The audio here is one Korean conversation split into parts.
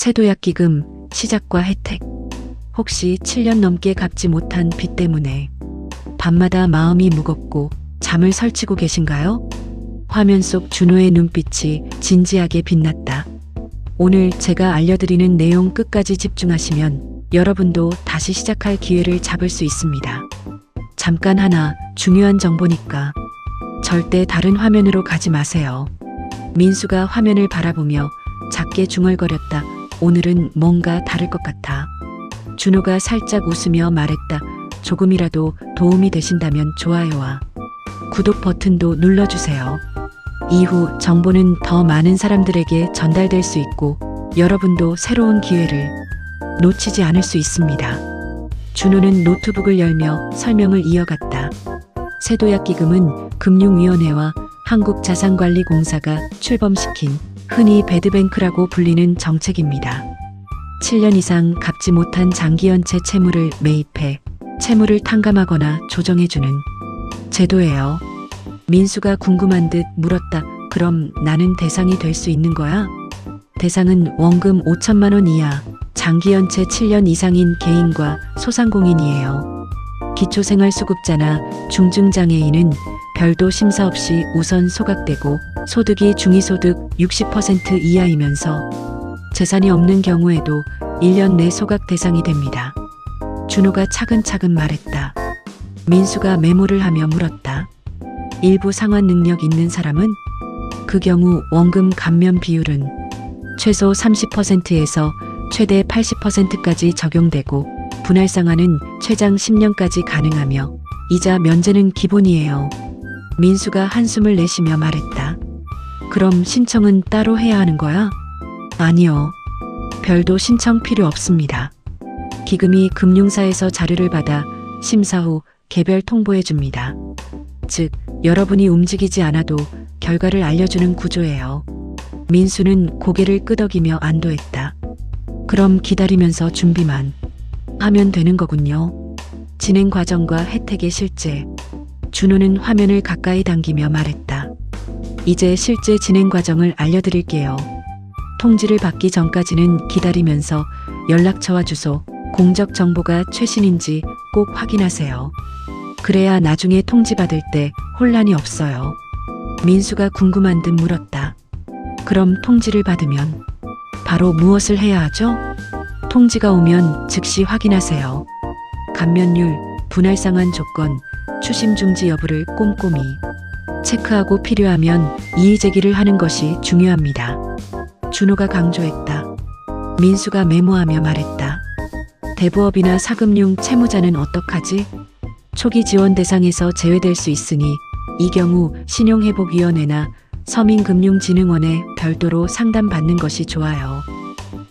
세도약 기금 시작과 혜택. 혹시 7년 넘게 갚지 못한 빚 때문에 밤마다 마음이 무겁고 잠을 설치고 계신가요? 화면 속 준호의 눈빛이 진지하게 빛났다. 오늘 제가 알려드리는 내용 끝까지 집중하시면 여러분도 다시 시작할 기회를 잡을 수 있습니다. 잠깐 하나 중요한 정보니까 절대 다른 화면으로 가지 마세요. 민수가 화면을 바라보며 작게 중얼거렸다. 오늘은 뭔가 다를 것 같아. 준호가 살짝 웃으며 말했다. 조금이라도 도움이 되신다면 좋아요와 구독 버튼도 눌러주세요. 이후 정보는 더 많은 사람들에게 전달될 수 있고 여러분도 새로운 기회를 놓치지 않을 수 있습니다. 준호는 노트북을 열며 설명을 이어갔다. 세도약 기금은 금융위원회와 한국자산관리공사가 출범시킨 흔히 배드뱅크라고 불리는 정책입니다. 7년 이상 갚지 못한 장기연체 채무를 매입해 채무를 탕감하거나 조정해주는 제도예요. 민수가 궁금한 듯 물었다. 그럼 나는 대상이 될 수 있는 거야? 대상은 원금 5천만 원 이하, 장기연체 7년 이상인 개인과 소상공인이에요. 기초생활수급자나 중증장애인은 별도 심사 없이 우선 소각되고 소득이 중위소득 60% 이하이면서 재산이 없는 경우에도 1년 내 소각 대상이 됩니다. 준호가 차근차근 말했다. 민수가 메모를 하며 물었다. 일부 상환 능력 있는 사람은 그 경우 원금 감면 비율은 최소 30%에서 최대 80%까지 적용되고 분할 상환은 최장 10년까지 가능하며 이자 면제는 기본이에요. 민수가 한숨을 내쉬며 말했다. 그럼 신청은 따로 해야 하는 거야? 아니요. 별도 신청 필요 없습니다. 기금이 금융사에서 자료를 받아 심사 후 개별 통보해 줍니다. 즉, 여러분이 움직이지 않아도 결과를 알려주는 구조예요. 민수는 고개를 끄덕이며 안도했다. 그럼 기다리면서 준비만 하면 되는 거군요. 진행 과정과 혜택의 실제. 준호는 화면을 가까이 당기며 말했다. 이제 실제 진행 과정을 알려드릴게요. 통지를 받기 전까지는 기다리면서 연락처와 주소, 공적 정보가 최신인지 꼭 확인하세요. 그래야 나중에 통지 받을 때 혼란이 없어요. 민수가 궁금한 듯 물었다. 그럼 통지를 받으면 바로 무엇을 해야 하죠? 통지가 오면 즉시 확인하세요. 감면율, 분할 상환 조건, 추심 중지 여부를 꼼꼼히 체크하고 필요하면 이의 제기를 하는 것이 중요합니다. 준호가 강조했다. 민수가 메모하며 말했다. 대부업이나 사금융 채무자는 어떡하지? 초기 지원 대상에서 제외될 수 있으니 이 경우 신용회복위원회나 서민금융진흥원에 별도로 상담받는 것이 좋아요.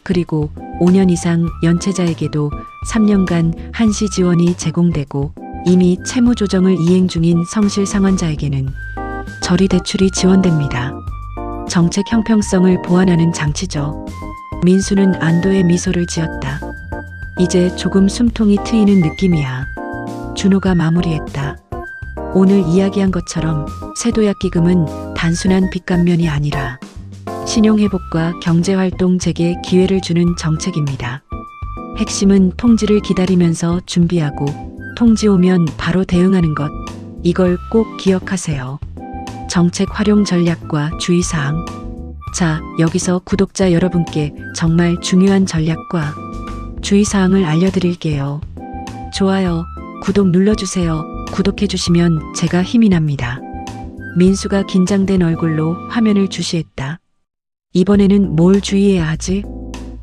그리고 5년 이상 연체자에게도 3년간 한시 지원이 제공되고 이미 채무 조정을 이행 중인 성실 상환자에게는 저리 대출이 지원됩니다. 정책 형평성을 보완하는 장치죠. 민수는 안도의 미소를 지었다. 이제 조금 숨통이 트이는 느낌이야. 준호가 마무리했다. 오늘 이야기한 것처럼 세도약 기금은 단순한 빚 감면이 아니라 신용회복과 경제활동 재개 기회를 주는 정책입니다. 핵심은 통지를 기다리면서 준비하고 통지 오면 바로 대응하는 것. 이걸 꼭 기억하세요. 정책 활용 전략과 주의사항. 자, 여기서 구독자 여러분께 정말 중요한 전략과 주의사항을 알려드릴게요. 좋아요, 구독 눌러주세요. 구독해주시면 제가 힘이 납니다. 민수가 긴장된 얼굴로 화면을 주시했다. 이번에는 뭘 주의해야 하지?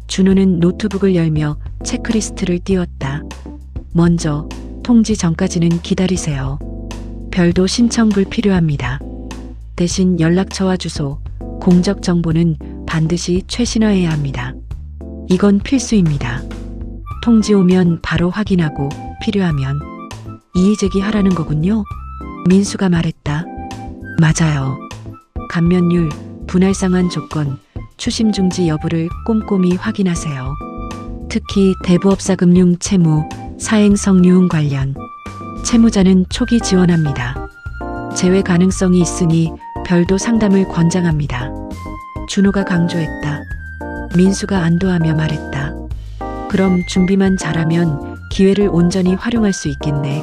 준호는 노트북을 열며 체크리스트를 띄웠다. 먼저, 통지 전까지는 기다리세요. 별도 신청 불필요합니다. 대신 연락처와 주소, 공적 정보는 반드시 최신화해야 합니다. 이건 필수입니다. 통지 오면 바로 확인하고 필요하면 이의 제기 하라는 거군요. 민수가 말했다. 맞아요. 감면율, 분할상환 조건, 추심 중지 여부를 꼼꼼히 확인하세요. 특히 대부업사 금융 채무, 사행성 유흥 관련 채무자는 초기 지원합니다. 제외 가능성이 있으니 별도 상담을 권장합니다. 준호가 강조했다. 민수가 안도하며 말했다. 그럼 준비만 잘하면 기회를 온전히 활용할 수 있겠네.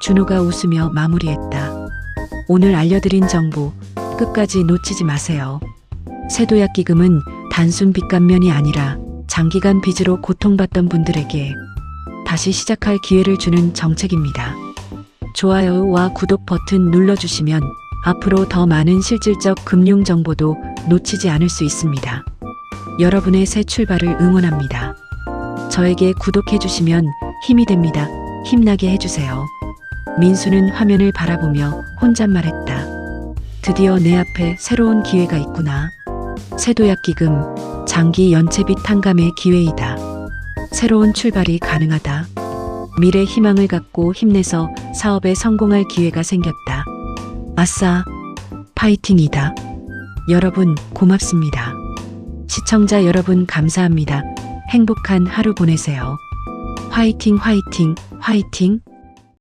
준호가 웃으며 마무리했다. 오늘 알려드린 정보 끝까지 놓치지 마세요. 세도약 기금은 단순 빚 감면이 아니라 장기간 빚으로 고통받던 분들에게 다시 시작할 기회를 주는 정책입니다. 좋아요와 구독 버튼 눌러주시면 앞으로 더 많은 실질적 금융 정보도 놓치지 않을 수 있습니다. 여러분의 새 출발을 응원합니다. 저에게 구독해주시면 힘이 됩니다. 힘나게 해주세요. 민수는 화면을 바라보며 혼잣말했다. 드디어 내 앞에 새로운 기회가 있구나. 세도약 기금, 장기 연체빚 탕감의 기회이다. 새로운 출발이 가능하다. 미래 희망을 갖고 힘내서 사업에 성공할 기회가 생겼다. 아싸, 파이팅이다. 여러분, 고맙습니다. 시청자 여러분, 감사합니다. 행복한 하루 보내세요. 화이팅, 화이팅, 화이팅.